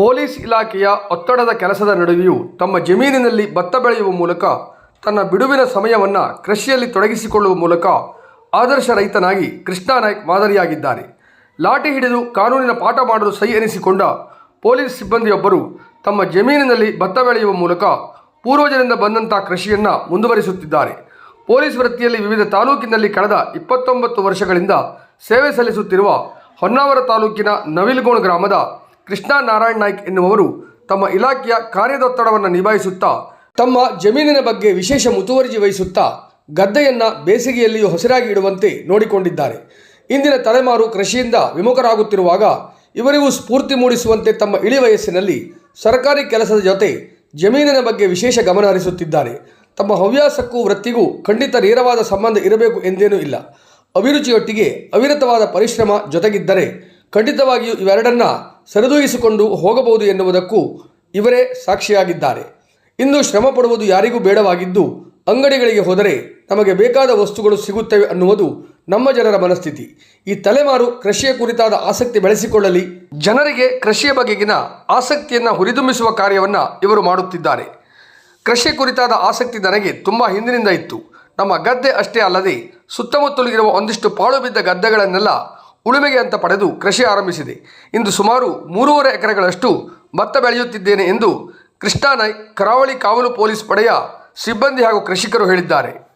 Police ಇಲಾಖೆಯ ಒತ್ತಡದ ಕೆಲಸದ ನಡುವೆಯೂ ತಮ್ಮ ಜಮೀನಿನಲ್ಲಿ ಭತ್ತ ಬೆಳೆಯುವ ಮೂಲಕ ತನ್ನ ಬಿಡುವಿನ ಸಮಯವನ್ನು ಕೃಷಿಯಲ್ಲಿ ತೊಡಗಿಸಿಕೊಳ್ಳುವ ಮೂಲಕ ಆದರ್ಶ ರೈತನಾಗಿ ಕೃಷ್ಣಾ ನಾಯ್ಕ್ ಮಾದರಿಯಾಗಿದ್ದಾರೆ. ಲಾಠಿ ಹಿಡಿದು ಕಾನೂನಿನ ಪಾಠ ಮಾಡಲು ಸಹಿ ಎನಿಸಿಕೊಂಡ ಪೊಲೀಸ್ ಸಿಬ್ಬಂದಿಯೊಬ್ಬರು ತಮ್ಮ ಜಮೀನಿನಲ್ಲಿ ಭತ್ತ ಬೆಳೆಯುವ ಮೂಲಕ ಪೂರ್ವಜರಿಂದ ಬಂದಂಥ ಕೃಷಿಯನ್ನು ಮುಂದುವರಿಸುತ್ತಿದ್ದಾರೆ. ಪೊಲೀಸ್ ವೃತ್ತಿಯಲ್ಲಿ ವಿವಿಧ ತಾಲೂಕಿನಲ್ಲಿ ಕಳೆದ ಇಪ್ಪತ್ತೊಂಬತ್ತು ವರ್ಷಗಳಿಂದ ಸೇವೆ ಸಲ್ಲಿಸುತ್ತಿರುವ ಹೊನ್ನಾವರ ತಾಲೂಕಿನ ನವಿಲ್ಗೋಣ್ ಗ್ರಾಮದ ಕೃಷ್ಣಾ ನಾರಾಯಣ್ ನಾಯ್ಕ್ ಎನ್ನುವರು ತಮ್ಮ ಇಲಾಖೆಯ ಕಾರ್ಯದೊತ್ತಡವನ್ನು ನಿಭಾಯಿಸುತ್ತಾ, ತಮ್ಮ ಜಮೀನಿನ ಬಗ್ಗೆ ವಿಶೇಷ ಮುತುವರ್ಜಿ ವಹಿಸುತ್ತಾ, ಗದ್ದೆಯನ್ನು ಬೇಸಿಗೆಯಲ್ಲಿಯೂ ಹಸಿರಾಗಿ ಇಡುವಂತೆ ನೋಡಿಕೊಂಡಿದ್ದಾರೆ. ಇಂದಿನ ತಲೆಮಾರು ಕೃಷಿಯಿಂದ ವಿಮುಖರಾಗುತ್ತಿರುವಾಗ ಇವರಿಗೂ ಸ್ಫೂರ್ತಿ ಮೂಡಿಸುವಂತೆ ತಮ್ಮ ಇಳಿ ವಯಸ್ಸಿನಲ್ಲಿ ಸರ್ಕಾರಿ ಕೆಲಸದ ಜೊತೆ ಜಮೀನಿನ ಬಗ್ಗೆ ವಿಶೇಷ ಗಮನ ಹರಿಸುತ್ತಿದ್ದಾರೆ. ತಮ್ಮ ಹವ್ಯಾಸಕ್ಕೂ ವೃತ್ತಿಗೂ ಖಂಡಿತ ನೇರವಾದ ಸಂಬಂಧ ಇರಬೇಕು ಎಂದೇನೂ ಇಲ್ಲ. ಅಭಿರುಚಿಯೊಟ್ಟಿಗೆ ಅವಿರತವಾದ ಪರಿಶ್ರಮ ಜೊತೆಗಿದ್ದರೆ ಖಂಡಿತವಾಗಿಯೂ ಇವೆರಡನ್ನ ಸರಿದೂಗಿಸಿಕೊಂಡು ಹೋಗಬಹುದು ಎನ್ನುವುದಕ್ಕೂ ಇವರೇ ಸಾಕ್ಷಿಯಾಗಿದ್ದಾರೆ. ಇಂದು ಶ್ರಮ ಪಡುವುದು ಯಾರಿಗೂ ಬೇಡವಾಗಿದ್ದು, ಅಂಗಡಿಗಳಿಗೆ ಹೋದರೆ ನಮಗೆ ಬೇಕಾದ ವಸ್ತುಗಳು ಸಿಗುತ್ತವೆ ಅನ್ನುವುದು ನಮ್ಮ ಜನರ ಮನಸ್ಥಿತಿ. ಈ ತಲೆಮಾರು ಕೃಷಿಯ ಕುರಿತಾದ ಆಸಕ್ತಿ ಬೆಳೆಸಿಕೊಳ್ಳಲಿ. ಜನರಿಗೆ ಕೃಷಿಯ ಬಗೆಗಿನ ಆಸಕ್ತಿಯನ್ನು ಹುರಿದುಂಬಿಸುವ ಕಾರ್ಯವನ್ನು ಇವರು ಮಾಡುತ್ತಿದ್ದಾರೆ. ಕೃಷಿ ಕುರಿತಾದ ಆಸಕ್ತಿ ನನಗೆ ತುಂಬ ಹಿಂದಿನಿಂದ ಇತ್ತು. ನಮ್ಮ ಗದ್ದೆ ಅಷ್ಟೇ ಅಲ್ಲದೆ ಸುತ್ತಮುತ್ತಲಿರುವ ಒಂದಿಷ್ಟು ಪಾಳು ಬಿದ್ದ ಗದ್ದೆಗಳನ್ನೆಲ್ಲ ಉಳುಮೆಗೆ ಅಂತ ಪಡೆದು ಕೃಷಿ ಆರಂಭಿಸಿದೆ. ಇಂದು ಸುಮಾರು ಮೂರುವರೆ ಎಕರೆಗಳಷ್ಟು ಭತ್ತ ಬೆಳೆಯುತ್ತಿದ್ದೇನೆ ಎಂದು ಕೃಷ್ಣಾ ನಾಯ್ಕ್ ಕರಾವಳಿ ಕಾವಲು ಪೊಲೀಸ್ ಪಡೆಯ ಸಿಬ್ಬಂದಿ ಹಾಗೂ ಕೃಷಿಕರು ಹೇಳಿದ್ದಾರೆ.